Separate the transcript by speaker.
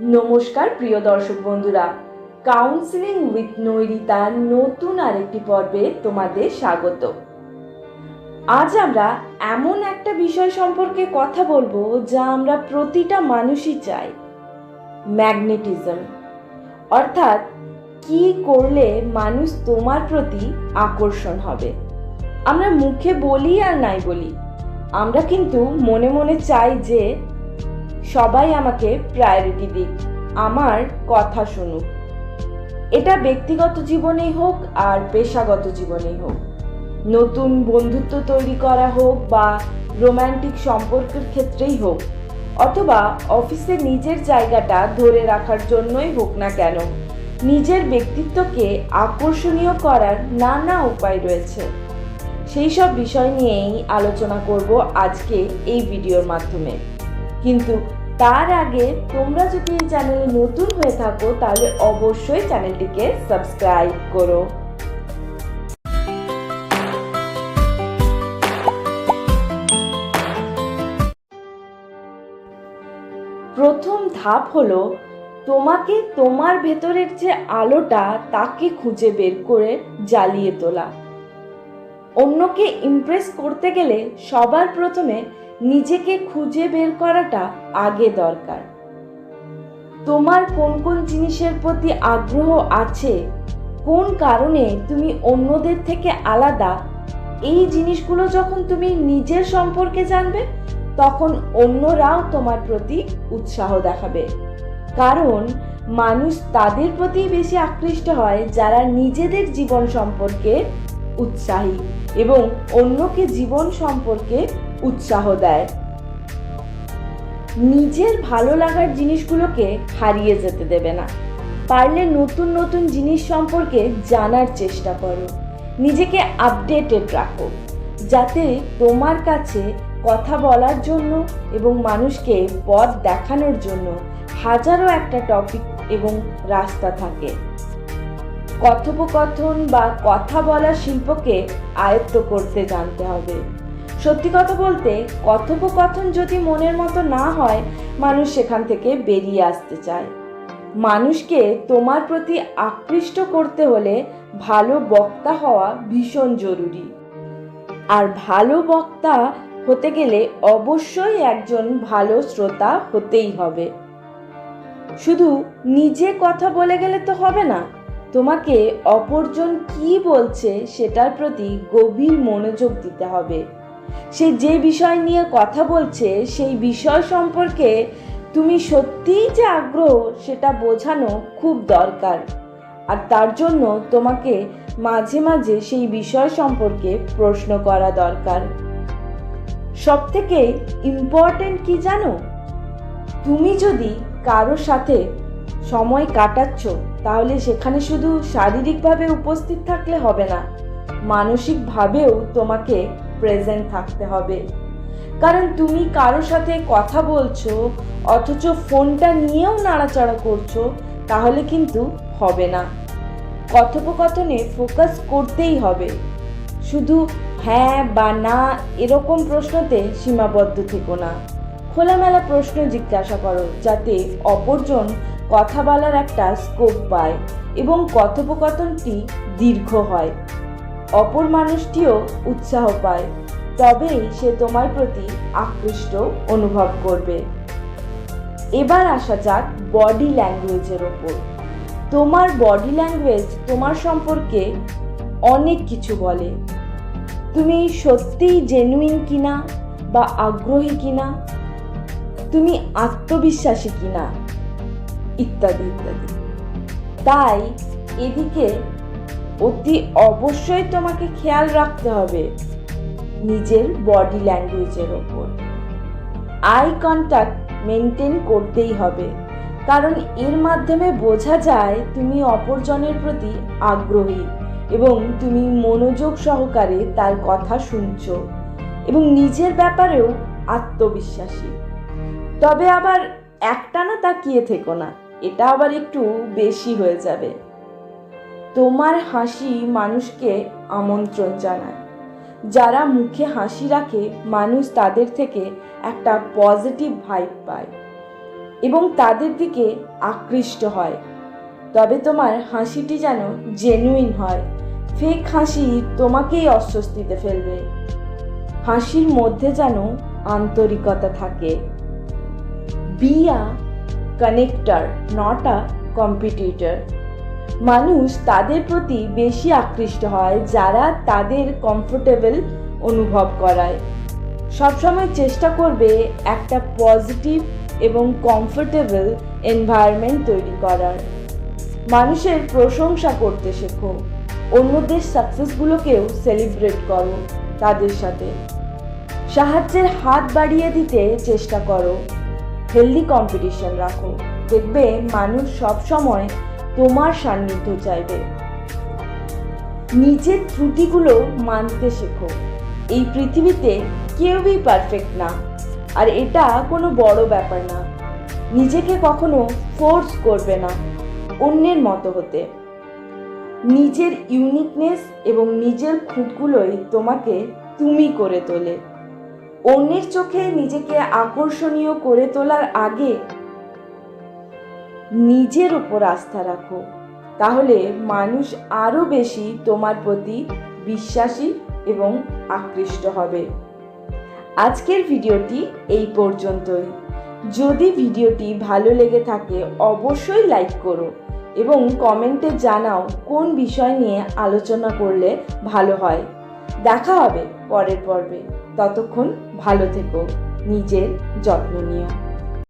Speaker 1: নমস্কার, প্রিয় দর্শক বন্ধুরা। কাউন্সিলিং উইথ নৈরিতার নতুন আরেকটি পর্বে তোমাদের স্বাগত। আজ আমরা এমন একটা বিষয় সম্পর্কে কথা বলব যা আমরা প্রতিটা মানুষই চাই। ম্যাগনেটিজম অর্থাৎ, কি করলে মানুষ তোমার প্রতি আকর্ষণ হবে? আমরা মুখে বলি আর নাই বলি। আমরা কিন্তু মনে মনে চাই যে সবাই আমাকে প্রায়োরিটি দিক, আমার কথা শুনুক। এটা ব্যক্তিগত জীবনেই হোক আর পেশাগত জীবনেই হোক। নতুন বন্ধুত্ব তৈরি করা হোক বা রোম্যান্টিক সম্পর্কের ক্ষেত্রেই হোক, অথবা অফিসে নিজের জায়গাটা ধরে রাখার জন্যই হোক না কেন, নিজের ব্যক্তিত্বকে আকর্ষণীয় করার নানা উপায় রয়েছে। সেই সব বিষয় নিয়েই আলোচনা করব আজকে এই ভিডিওর মাধ্যমে। কিন্তু তার আগে তোমরা যদি এই চ্যানেলে নতুন হয়ে থাকো, তাহলে অবশ্যই চ্যানেলটিকে সাবস্ক্রাইব করো। প্রথম ধাপ হলো, তোমাকে তোমার ভেতরের যে আলোটা, তাকে খুঁজে বের করে জ্বালিয়ে তোলা। অন্যকে ইমপ্রেস করতে গেলে সবার প্রথমে নিজেকে খুঁজে বের করাটা আগে দরকার। তোমার কোন কোন জিনিসের প্রতি আগ্রহ আছে, কোন কারণে তুমি অন্যদের থেকে আলাদা, এই জিনিসগুলো যখন তুমি নিজের সম্পর্কে জানবে, তখন অন্যরাও তোমার প্রতি উৎসাহ দেখাবে। কারণ মানুষ তাদের প্রতি বেশি আকৃষ্ট হয় যারা নিজেদের জীবন সম্পর্কে উৎসাহী এবং অন্যকে জীবন সম্পর্কে উৎসাহ দেয়। নিজের ভালো লাগার জিনিসগুলোকে হারিয়ে যেতে দেবে না। পারলে নতুন নতুন জিনিস সম্পর্কে জানার চেষ্টা করো। নিজেকে আপডেটেড রাখো। যাতে তোমার কাছে কথা বলার জন্য এবং মানুষকে পথ দেখানোর জন্য হাজারো একটা টপিক এবং রাস্তা থাকে। কথোপকথন বা কথা বলার শিল্পকে আয়ত্ত করতে জানতে হবে। সত্যি কথা বলতে, কথোপকথন যদি মনের মতো না হয়, মানুষ সেখান থেকে বেরিয়ে আসতে চায়। মানুষকে তোমার প্রতি আকৃষ্ট করতে হলে ভালো বক্তা হওয়া ভীষণ জরুরি। আর ভালো বক্তা হতে গেলে অবশ্যই একজন ভালো শ্রোতা হতেই হবে। শুধু নিজে কথা বলে গেলে তো হবে না, তোমাকে অপরজন কি বলছে সেটার প্রতি গভীর মনোযোগ দিতে হবে। সে যে বিষয় নিয়ে কথা বলছে, সেই বিষয় সম্পর্কে তুমি সত্যিই যে আগ্রহ, সেটা বোঝানো খুব দরকার। আর তার জন্য তোমাকে মাঝে মাঝে সেই বিষয় সম্পর্কে প্রশ্ন করা দরকার। সব থেকে ইম্পর্টেন্ট কি জানো? তুমি যদি কারোর সাথে সময় কাটাচ্ছ, তাহলে সেখানে শুধু শারীরিকভাবে উপস্থিত থাকলে হবে না, মানসিকভাবেও তোমাকে প্রেজেন্ট থাকতে হবে। কারণ তুমি কারোর সাথে কথা বলছো, অথচ ফোনটা নিয়েও নাড়াচাড়া করছ, তাহলে কিন্তু হবে না। কথোপকথনে ফোকাস করতেই হবে। শুধু হ্যাঁ বা না এরকম প্রশ্নতে সীমাবদ্ধ থেকো না। খোলামেলা প্রশ্ন জিজ্ঞাসা করো, যাতে অপরজন কথা বলার একটা স্কোপ পায় এবং কথোপকথনটি দীর্ঘ হয়। অপর মানুষটিও উৎসাহ পায়। তবেই সে তোমার প্রতি আকৃষ্ট অনুভব করবে। এবার আসা যাক বডি ল্যাঙ্গুয়েজের ওপর। তোমার বডি ল্যাঙ্গুয়েজ তোমার সম্পর্কে অনেক কিছু বলে। তুমি সত্যিই জেনুইন কিনা বা আগ্রহী কিনা? তুমি আত্মবিশ্বাসী কিনা? ইত্যাদি ইত্যাদি। তাই এদিকে অতি অবশ্যই তোমাকে খেয়াল রাখতে হবে নিজের বডি ল্যাঙ্গুয়েজের ওপর। আই কন্ট্যাক্ট মেনটেন করতেই হবে, কারণ এর মাধ্যমে বোঝা যায় তুমি অপরজনের প্রতি আগ্রহী এবং তুমি মনোযোগ সহকারে তার কথা শুনছ এবং নিজের ব্যাপারেও আত্মবিশ্বাসী। তবে আবার একটানা তাকিয়ে থেকো না, এটা আবার একটু বেশি হয়ে যাবে। তোমার হাসি মানুষকে আমন্ত্রণ জানায়। যারা মুখে হাসি রাখে, মানুষ তাদের থেকে একটা পজিটিভ ভাইব পায় এবং তাদের দিকে আকৃষ্ট হয়। তবে তোমার হাসিটি যেন জেনুইন হয়। ফেক হাসি তোমাকেই অস্বস্তিতে ফেলবে। হাসির মধ্যে যেন আন্তরিকতা থাকে। Be a connector not a competitor মানুষ তাদের প্রতি বেশি আকৃষ্ট হয় যারা তাদের কমফোর্টেবল অনুভব করায়। সবসময় চেষ্টা করবে একটা পজিটিভ এবং কমফোর্টেবল এনভায়রনমেন্ট তৈরি করার। মানুষের প্রশংসা করতে শেখো। অন্যদের সাকসেসগুলোকেও সেলিব্রেট করো তাদের সাথে। সাহায্যের হাত বাড়িয়ে দিতে চেষ্টা করো। হেলদি কম্পিটিশন রাখো। দেখবে মানুষ সব সময় তোমার সান্নিধ্য চাইবে। নিজের ত্রুটিগুলো মানতে শেখো। এই পৃথিবীতে কেউই পারফেক্ট না। আর এটা কোনো বড় ব্যাপার না। নিজেকে কখনো ফোর্স করবে না, অন্যের মতো হতে। নিজের ইউনিকনেস এবং নিজের খুঁতগুলোই তোমাকে তুমি করে তোলে। অন্যের চোখে নিজেকে আকর্ষণীয় করে তোলার আগে নিজের উপর আস্থা রাখো। তাহলে মানুষ আরও বেশি তোমার প্রতি বিশ্বাসী এবং আকৃষ্ট হবে। আজকের ভিডিওটি এই পর্যন্তই। যদি ভিডিওটি ভালো লেগে থাকে, অবশ্যই লাইক করো এবং কমেন্টে জানাও কোন বিষয় নিয়ে আলোচনা করলে ভালো হয়। দেখা হবে পরের পর্বে। ততক্ষণ ভালো থেকো। নিজের যত্ন নিও।